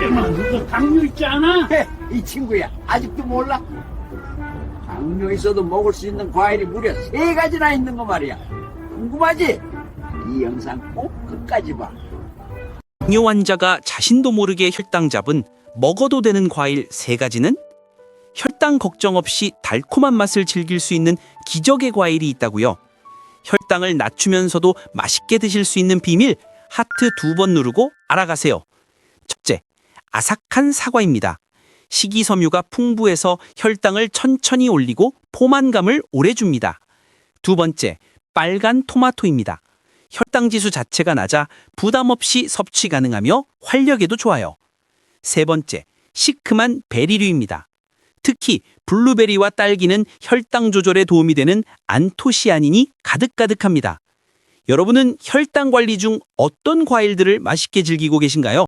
쟤마 너도 당뇨 있지 않아? 헤, 이 친구야 아직도 몰라? 당뇨 있어도 먹을 수 있는 과일이 무려 세 가지나 있는 거 말이야 궁금하지? 이 영상 꼭 끝까지 봐 당뇨 환자가 자신도 모르게 혈당 잡은 먹어도 되는 과일 세 가지는 혈당 걱정 없이 달콤한 맛을 즐길 수 있는 기적의 과일이 있다고요. 혈당을 낮추면서도 맛있게 드실 수 있는 비밀 하트 두 번 누르고 알아가세요. 첫째, 아삭한 사과입니다. 식이섬유가 풍부해서 혈당을 천천히 올리고 포만감을 오래 줍니다. 두 번째, 빨간 토마토입니다. 혈당 지수 자체가 낮아 부담 없이 섭취 가능하며 활력에도 좋아요. 세 번째, 시큼한 베리류입니다. 특히 블루베리와 딸기는 혈당 조절에 도움이 되는 안토시아닌이 가득가득합니다. 여러분은 혈당 관리 중 어떤 과일들을 맛있게 즐기고 계신가요?